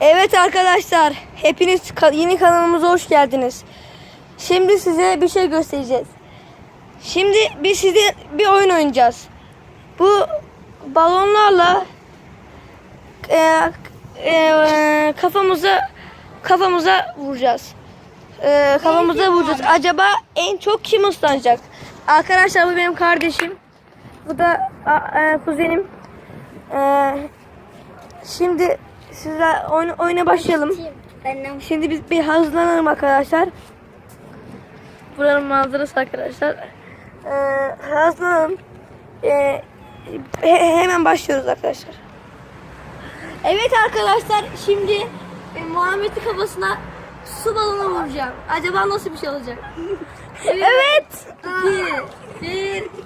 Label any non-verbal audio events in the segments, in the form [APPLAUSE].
Evet arkadaşlar, hepiniz yeni kanalımıza hoş geldiniz. Şimdi size bir şey göstereceğiz. Şimdi biz size bir oyun oynayacağız. Bu balonlarla e, e, kafamıza kafamıza vuracağız. E, kafamıza vuracağız. Acaba en çok kim ıslanacak? Arkadaşlar bu benim kardeşim. Bu da e, kuzenim. E, şimdi sizler oyun, oyuna başlayalım. Şimdi biz bir hazırlanalım arkadaşlar. Buranın manzarası arkadaşlar. Ee, hazırlanalım. Ee, he- hemen başlıyoruz arkadaşlar. Evet arkadaşlar şimdi e, Muhammed'in kafasına su balonu vuracağım. Acaba nasıl bir şey olacak? [LAUGHS] evet. İki, bir. [LAUGHS]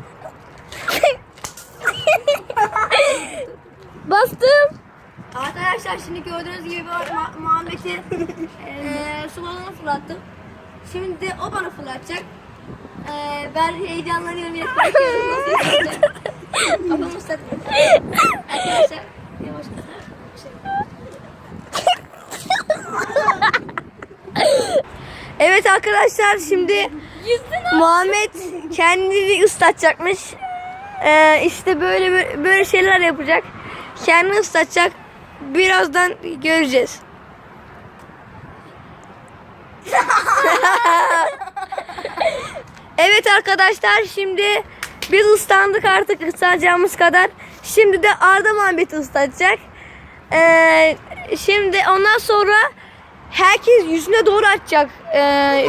Bastım. Arkadaşlar şimdi gördüğünüz gibi Muhammed'i eee su balonu fırlattım. Şimdi de o bana fırlatacak. Eee ben heyecanlanıyorum yine korkuyorum nasıl yapacak. Kafamı ıslatmıyor. Arkadaşlar yavaş Evet arkadaşlar şimdi Muhammed kendini ıslatacakmış. Ee, işte böyle- böyle şeyler yapacak. Kendini ıslatacak. Birazdan göreceğiz. [LAUGHS] evet arkadaşlar şimdi biz ıslandık artık ıslanacağımız kadar. Şimdi de Arda Muhammed'i ıslatacak. Ee, şimdi ondan sonra herkes yüzüne doğru atacak. Ee,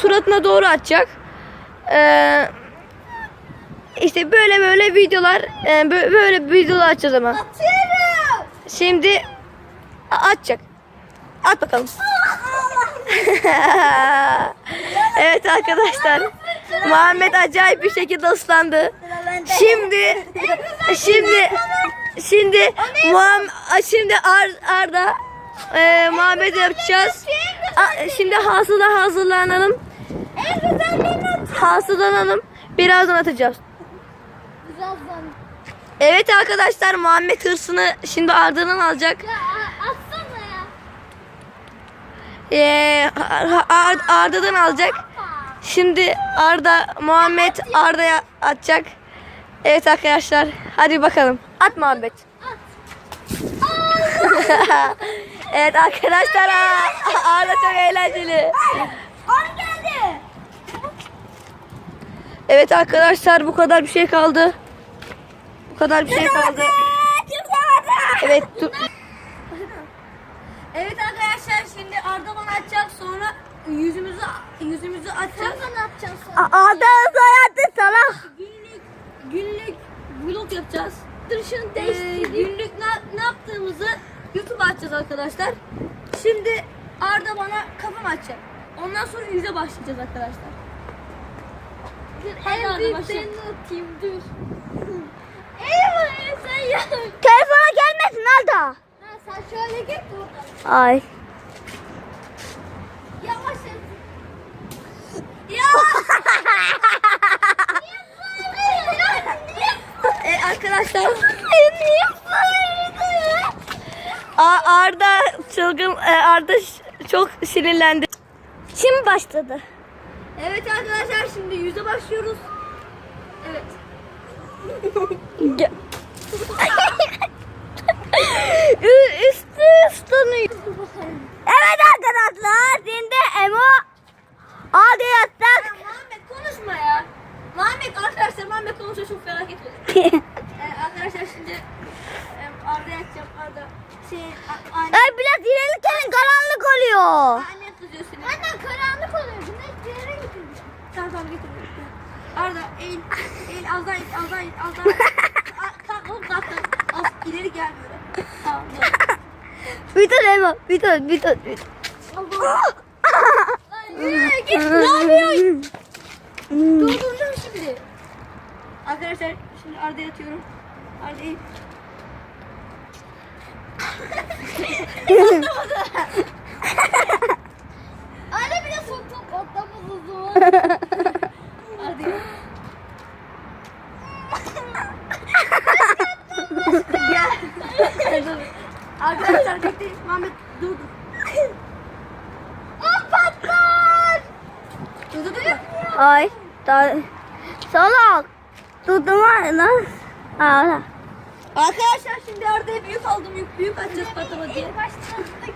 suratına doğru atacak. Ee, işte böyle böyle videolar e, bö- böyle videolar açacağız ama. Atıyorum. Şimdi atacak. At bakalım. [LAUGHS] evet arkadaşlar. Muhammed acayip bir şekilde ıslandı. Şimdi şimdi şimdi Muhammed şimdi Ar- Arda e, Muhammed yapacağız. A- şimdi hasıla hazırlanalım. Hasılanalım. Birazdan atacağız. Birazdan. Evet arkadaşlar Muhammed hırsını şimdi Arda'dan alacak. Ya atsana ya. Ee, Ar- Arda'dan alacak. Şimdi Arda Muhammed Arda'ya atacak. Evet arkadaşlar hadi bakalım. At Muhammed. [LAUGHS] evet arkadaşlar Arda çok eğlenceli. Evet arkadaşlar bu kadar bir şey kaldı. Bu kadar bir şey kaldı. Evet dur. [LAUGHS] Evet arkadaşlar şimdi Arda bana atacak sonra yüzümüzü yüzümüzü atacak. Sen ne yapacaksın? Arda soyadı salak. Günlük günlük vlog yapacağız. Dur şunu Ee, günlük ne, ne yaptığımızı YouTube'a açacağız arkadaşlar. Şimdi Arda bana kafam açacak. Ondan sonra yüze başlayacağız arkadaşlar. Dur, Hadi en büyük başlayalım. ben atayım dur. Telefona gelmesin Arda. Ha, sen şöyle git buradan. Ay. Yavaş [LAUGHS] e, arkadaşlar. Arda çılgın e, Arda çok sinirlendi. Şimdi başladı. Evet arkadaşlar şimdi yüze başlıyoruz. Evet. Üstü ıslanıyor. Evet arkadaşlar şimdi Emo hadi yatsak. Ya Muhammed konuşma ya. Muhammed arkadaşlar Muhammed konuşuyor çok felaket oluyor. [LAUGHS] Ee, arkadaşlar şimdi Arda yapacağım Arda. Şey anne, Ay biraz ileri gelin karanlık oluyor. anne kızıyor seni. Anne karanlık oluyor. Güneş bir yere gidiyor. Tamam tamam getir. Arda eğil eğil az daha eğil az daha eğil az daha eğil. [LAUGHS] Kalk oğlum kalk. Az ileri gel böyle. Tamam. Bir dur Emo bir dur bir. Bir dur. Yürü git ne yapıyorsun? Durduracağım şimdi. Arkadaşlar şimdi Arda'ya atıyorum. Arda eğil. Anne bir de soktum patlamaz o zaman. Arda eğil. Gel. Dur. Arkadaşlar Muhammed dur dur. [COUGHS] O patlar. Durdurdun mu? Ay. Da, salak. Tuttum lan. Aa. Arkadaşlar şimdi Arda'ya büyük aldım. Büyük, büyük atacağız patlama diye. başladık